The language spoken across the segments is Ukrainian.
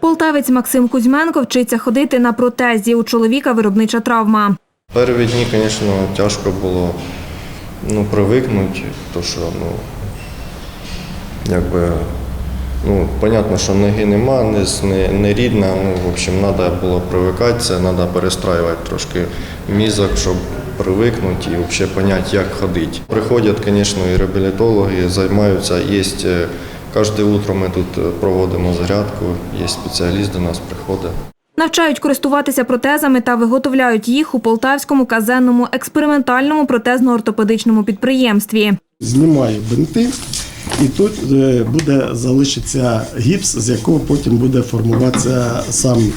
Полтавець Максим Кузьменко вчиться ходити на протезі. У чоловіка виробнича травма. Перші дні, звісно, тяжко було ну, привикнути, то що, ну, якби, ну, понятно, що ноги нема, не, не рідна, ну, в общем, треба було привикатися, треба перестраювати трошки мізок, щоб привикнути і взагалі зрозуміти, як ходити. Приходять, звісно, і реабілітологи, займаються, є, е, кожне утро ми тут е, проводимо зарядку, є спеціаліст до нас приходить. Навчають користуватися протезами та виготовляють їх у Полтавському казенному експериментальному протезно-ортопедичному підприємстві. знімаю бинти, і тут е, буде залишиться гіпс, з якого потім буде формуватися сам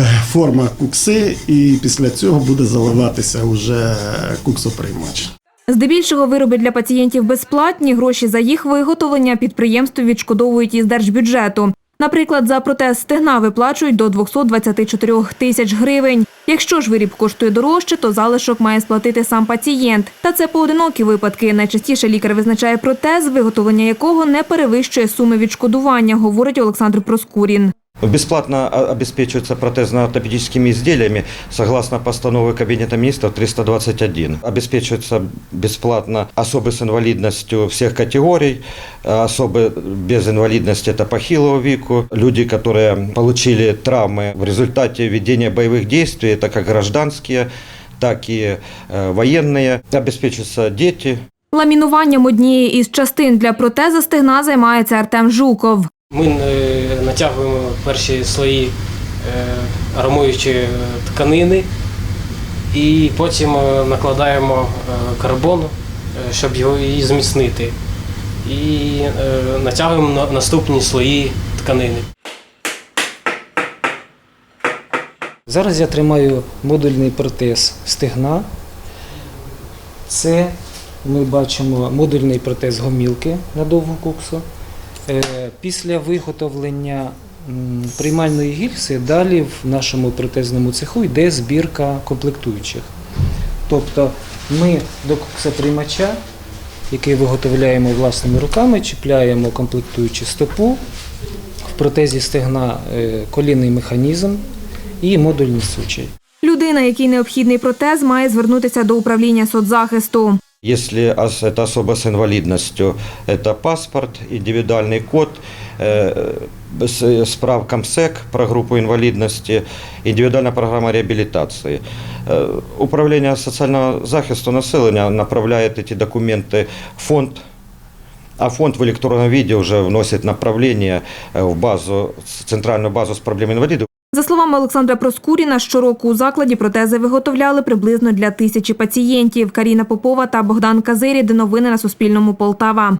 е, форма кукси, і після цього буде заливатися вже куксоприймач. Здебільшого вироби для пацієнтів безплатні. Гроші за їх виготовлення підприємству відшкодовують із держбюджету. Наприклад, за протез стегна виплачують до 224 тисяч гривень. Якщо ж виріб коштує дорожче, то залишок має сплатити сам пацієнт. Та це поодинокі випадки. Найчастіше лікар визначає протез, виготовлення якого не перевищує суми відшкодування, говорить Олександр Проскурін. Бесплатно о- обеспечивается протезно-ортопедическими изделиями согласно постановы Кабинета министров 321. Обеспечивается бесплатно особы с инвалидностью всех категорий, э, особы без инвалидности это похилого веку, люди, которые получили травмы в результате ведения боевых действий, это как гражданские, так и э, военные. Обеспечиваются дети, Ламінуванням однієї із частин для протеза стегна займається Артем Жуков. Ми е, натягуємо перші слої армуючі е, тканини і потім е, накладаємо е, карбон, щоб його її зміцнити. І натягуємо на- наступні слої тканини. Зараз я тримаю модульний протез стегна. Це ми бачимо модульний протез гомілки на довгу куксу. Е, Після виготовлення приймальної гільзи далі в нашому протезному цеху йде збірка комплектуючих. Тобто ми до куксоприймача, який виготовляємо власними руками, чіпляємо комплектуючу стопу, в протезі стегна е, колінний механізм і модульний сучий. Людина, якій необхідний протез, має звернутися до управління соцзахисту. Если ос- это особа с инвалидностью, это паспорт, индивидуальный код, э, с- справка МСЕК про группу инвалидности, индивидуальная программа реабилитации. Э, Управление социального захисту населения направляет эти документы в фонд, а фонд в электронном виде уже вносит направление э, в базу, в центральную базу с проблемой инвалидов. За словами Олександра Проскуріна, щороку у закладі протези виготовляли приблизно для тисячі пацієнтів. Каріна Попова та Богдан Казирі. Новини на Суспільному Полтава.